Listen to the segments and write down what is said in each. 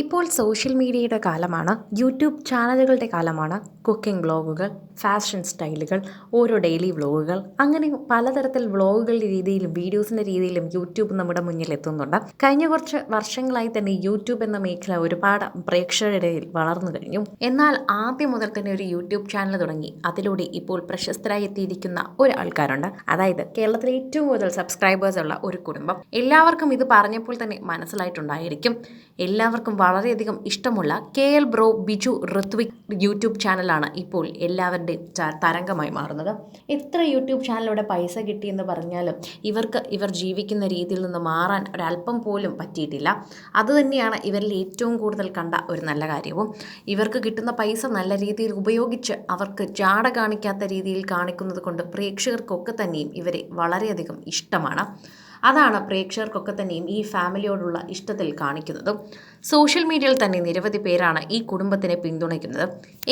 ഇപ്പോൾ സോഷ്യൽ മീഡിയയുടെ കാലമാണ് യൂട്യൂബ് ചാനലുകളുടെ കാലമാണ് കുക്കിംഗ് വ്ളോഗുകൾ ഫാഷൻ സ്റ്റൈലുകൾ ഓരോ ഡെയിലി വ്ളോഗുകൾ. അങ്ങനെ പലതരത്തിൽ വ്ളോഗുകളുടെ രീതിയിലും വീഡിയോസിന്റെ രീതിയിലും യൂട്യൂബ് നമ്മുടെ മുന്നിൽ എത്തുന്നുണ്ട്. കഴിഞ്ഞ കുറച്ച് വർഷങ്ങളായി തന്നെ യൂട്യൂബ് എന്ന മേഖല ഒരുപാട് പ്രേക്ഷകരുടെ ഇടയിൽ വളർന്നു കഴിഞ്ഞു. എന്നാൽ ആദ്യം മുതൽ തന്നെ ഒരു യൂട്യൂബ് ചാനൽ തുടങ്ങി. അതിലൂടെ ഇപ്പോൾ പ്രശസ്തരായി എത്തിയിരിക്കുന്ന ഒരു ആൾക്കാരുണ്ട്. അതായത് കേരളത്തിലെ ഏറ്റവും കൂടുതൽ സബ്സ്ക്രൈബേഴ്സ് ഉള്ള ഒരു കുടുംബം. എല്ലാവർക്കും ഇത് പറഞ്ഞപ്പോൾ തന്നെ മനസ്സിലായിട്ടുണ്ടായിരിക്കും. എല്ലാവർക്കും വളരെയധികം ഇഷ്ടമുള്ള K L bro Biju Hrithik YouTube ചാനലാണ് ഇപ്പോൾ എല്ലാവരുടെയും തരംഗമായി മാറുന്നത്. എത്ര യൂട്യൂബ് ചാനലിലൂടെ പൈസ കിട്ടിയെന്ന് പറഞ്ഞാലും ഇവർക്ക് ഇവർ ജീവിക്കുന്ന രീതിയിൽ നിന്ന് മാറാൻ ഒരല്പം പോലും പറ്റിയിട്ടില്ല. അതുതന്നെയാണ് ഇവരിൽ ഏറ്റവും കൂടുതൽ കണ്ട ഒരു നല്ല കാര്യവും. ഇവർക്ക് കിട്ടുന്ന പൈസ നല്ല രീതിയിൽ ഉപയോഗിച്ച് അവർക്ക് ചാട കാണിക്കാത്ത രീതിയിൽ കാണിക്കുന്നത് കൊണ്ട് പ്രേക്ഷകർക്കൊക്കെ തന്നെയും ഇവരെ വളരെയധികം ഇഷ്ടമാണ്. അതാണ് പ്രേക്ഷകർക്കൊക്കെ തന്നെയും ഈ ഫാമിലിയോടുള്ള ഇഷ്ടത്തിൽ കാണിക്കുന്നതും. സോഷ്യൽ മീഡിയയിൽ തന്നെ നിരവധി പേരാണ് ഈ കുടുംബത്തിനെ പിന്തുണയ്ക്കുന്നത്.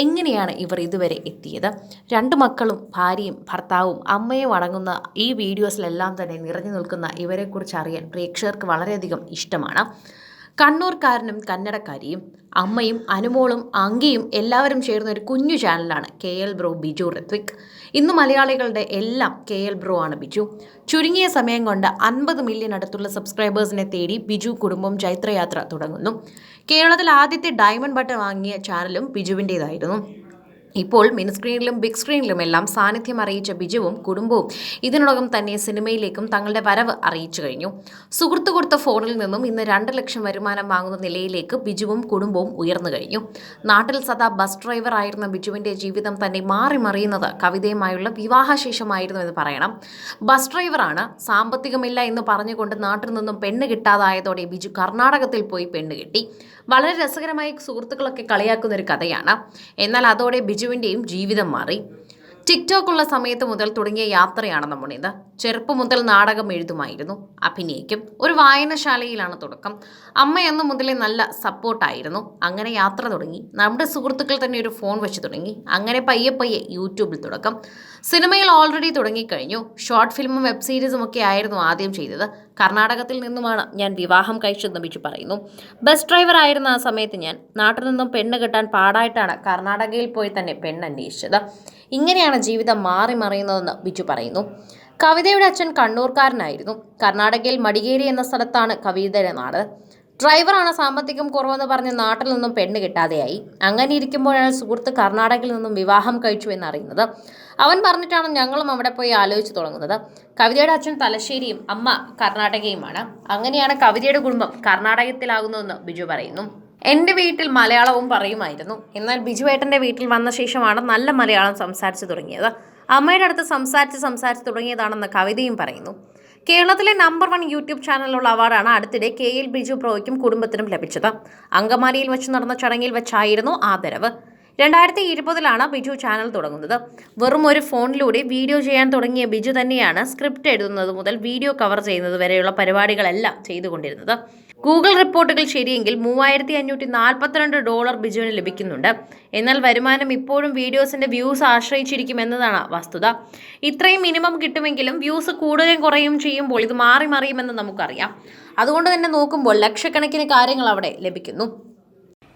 എങ്ങനെയാണ് ഇവർ ഇതുവരെ എത്തിയത്? രണ്ട് മക്കളും ഭാര്യയും ഭർത്താവും അമ്മയും അടങ്ങുന്ന ഈ വീഡിയോസിലെല്ലാം തന്നെ നിറഞ്ഞു നിൽക്കുന്ന ഇവരെക്കുറിച്ച് അറിയാൻ പ്രേക്ഷകർക്ക് വളരെയധികം ഇഷ്ടമാണ്. കണ്ണൂർക്കാരനും കന്നഡക്കാരിയും അമ്മയും അനുമോളും അങ്കിയും എല്ലാവരും ചേർന്ന ഒരു കുഞ്ഞു ചാനലാണ് K L bro Biju Hrithik. ഇന്ന് മലയാളികളുടെ എല്ലാം കെ എൽ ബ്രോ ആണ് ബിജു. ചുരുങ്ങിയ സമയം കൊണ്ട് അൻപത് മില്യൺ അടുത്തുള്ള സബ്സ്ക്രൈബേഴ്സിനെ തേടി ബിജു കുടുംബം ചൈത്രയാത്ര തുടങ്ങുന്നു. കേരളത്തിൽ ആദ്യത്തെ ഡയമണ്ട് ബട്ടൺ വാങ്ങിയ ചാനലും ബിജുവിന്റേതായിരുന്നു. ഇപ്പോൾ മിനിസ്ക്രീനിലും ബിഗ് സ്ക്രീനിലും എല്ലാം സാന്നിധ്യം അറിയിച്ച ബിജുവും കുടുംബവും ഇതിനോടകം തന്നെ സിനിമയിലേക്കും തങ്ങളുടെ വരവ് അറിയിച്ചു കഴിഞ്ഞു. സുഹൃത്തു കൊടുത്ത ഫോണിൽ നിന്നും ഇന്ന് രണ്ട് ലക്ഷം വരുമാനം വാങ്ങുന്ന നിലയിലേക്ക് ബിജുവും കുടുംബവും ഉയർന്നു കഴിഞ്ഞു. നാട്ടിൽ സദാ ബസ് ഡ്രൈവർ ആയിരുന്ന ബിജുവിന്റെ ജീവിതം തന്നെ മാറി മറിയുന്നത് കവിതയുമായുള്ള വിവാഹശേഷമായിരുന്നു എന്ന് പറയണം. ബസ് ഡ്രൈവറാണ് സാമ്പത്തികമില്ല എന്ന് പറഞ്ഞുകൊണ്ട് നാട്ടിൽ നിന്നും പെണ്ണ് കിട്ടാതായതോടെ ബിജു കർണാടകത്തിൽ പോയി പെണ്ണ് കിട്ടി. വളരെ രസകരമായി സുഹൃത്തുക്കളൊക്കെ കളിയാക്കുന്ന ഒരു കഥയാണ്. എന്നാൽ അതോടെ ബിജുവിന്റെയും ജീവിതം മാറി. ടിക്ടോക്ക് ഉള്ള സമയത്ത് മുതൽ തുടങ്ങിയ യാത്രയാണ് നമ്മുടേത് ചെറുപ്പം മുതൽ നാടകം എഴുതുമായിരുന്നു. അഭിനയിക്കും. ഒരു വായനശാലയിലാണ് തുടക്കം. അമ്മ മുതലേ നല്ല സപ്പോർട്ടായിരുന്നു. അങ്ങനെ യാത്ര തുടങ്ങി. നമ്മുടെ സുഹൃത്തുക്കൾ തന്നെ ഒരു ഫോൺ വെച്ച് തുടങ്ങി. അങ്ങനെ പയ്യെ പയ്യെ യൂട്യൂബിൽ തുടക്കം. സിനിമയിൽ ഓൾറെഡി തുടങ്ങിക്കഴിഞ്ഞു. ഷോർട്ട് ഫിലിമും വെബ് സീരീസും ഒക്കെ ആയിരുന്നു ആദ്യം ചെയ്തത്. കർണാടകത്തിൽ നിന്നുമാണ് ഞാൻ വിവാഹം കഴിച്ചതെന്ന് വെച്ച് പറയുന്നു. ബസ് ഡ്രൈവർ ആയിരുന്ന ആ സമയത്ത് ഞാൻ നാട്ടിൽ നിന്നും പെണ്ണ് കിട്ടാൻ പാടായിട്ടാണ് കർണാടകയിൽ പോയി തന്നെ പെണ്ണ് അന്വേഷിച്ചത്. ഇങ്ങനെയാണ് ജീവിതം മാറി മറിയുന്നതെന്ന് ബിജു പറയുന്നു. കവിതയുടെ അച്ഛൻ കണ്ണൂർക്കാരനായിരുന്നു. കർണാടകയിൽ മടികേരി എന്ന സ്ഥലത്താണ് കവിതയുടെ നാട്. ഡ്രൈവറാണ് സാമ്പത്തികം കുറവെന്ന് പറഞ്ഞ് നാട്ടിൽ നിന്നും പെണ്ണ് കിട്ടാതെയായി. അങ്ങനെ ഇരിക്കുമ്പോഴാണ് സുഹൃത്ത് കർണാടകയിൽ നിന്നും വിവാഹം കഴിച്ചു എന്നറിയുന്നത്. അവൻ പറഞ്ഞിട്ടാണ് ഞങ്ങളും അവിടെ പോയി ആലോചിച്ച് തുടങ്ങുന്നത്. കവിതയുടെ അച്ഛൻ തലശ്ശേരിയും അമ്മ കർണാടകയുമാണ്. അങ്ങനെയാണ് കവിതയുടെ കുടുംബം കർണാടകത്തിലാകുന്നതെന്ന് ബിജു പറയുന്നു. എന്റെ വീട്ടിൽ മലയാളവും പറയുമായിരുന്നു. എന്നാൽ ബിജു ഏട്ടന്റെ വീട്ടിൽ വന്ന ശേഷമാണ് നല്ല മലയാളം സംസാരിച്ചു തുടങ്ങിയത്. അമ്മയുടെ അടുത്ത് സംസാരിച്ച് സംസാരിച്ച് തുടങ്ങിയതാണെന്ന് കവിതയും പറയുന്നു. കേരളത്തിലെ നമ്പർ വൺ യൂട്യൂബ് ചാനലിലുള്ള അവാർഡാണ് അടുത്തിടെ കെ എൽ ബിജു പ്രോയ്ക്കും കുടുംബത്തിനും ലഭിച്ചത്. അങ്കമാലിയിൽ വെച്ച് നടന്ന ചടങ്ങിൽ വെച്ചായിരുന്നു ആദരവ്. രണ്ടായിരത്തി ഇരുപതിലാണ് ബിജു ചാനൽ തുടങ്ങുന്നത്. വെറും ഒരു ഫോണിലൂടെ വീഡിയോ ചെയ്യാൻ തുടങ്ങിയ ബിജു തന്നെയാണ് സ്ക്രിപ്റ്റ് എഴുതുന്നത് മുതൽ വീഡിയോ കവർ ചെയ്യുന്നത് വരെയുള്ള പരിപാടികളെല്ലാം ചെയ്തുകൊണ്ടിരുന്നത്. ഗൂഗിൾ റിപ്പോർട്ടുകൾ ശരിയെങ്കിൽ മൂവായിരത്തി അഞ്ഞൂറ്റി നാൽപ്പത്തിരണ്ട് ഡോളർ ബിജുവിന് ലഭിക്കുന്നുണ്ട്. എന്നാൽ വരുമാനം ഇപ്പോഴും വീഡിയോസിന്റെ വ്യൂസ് ആശ്രയിച്ചിരിക്കുമെന്നതാണ് വസ്തുത. ഇത്രയും മിനിമം കിട്ടുമെങ്കിലും വ്യൂസ് കൂടുകയും കുറയും ചെയ്യുമ്പോൾ ഇത് മാറി മറിയുമെന്ന് നമുക്കറിയാം. അതുകൊണ്ട് തന്നെ നോക്കുമ്പോൾ ലക്ഷക്കണക്കിന് കാര്യങ്ങൾ അവിടെ ലഭിക്കുന്നു.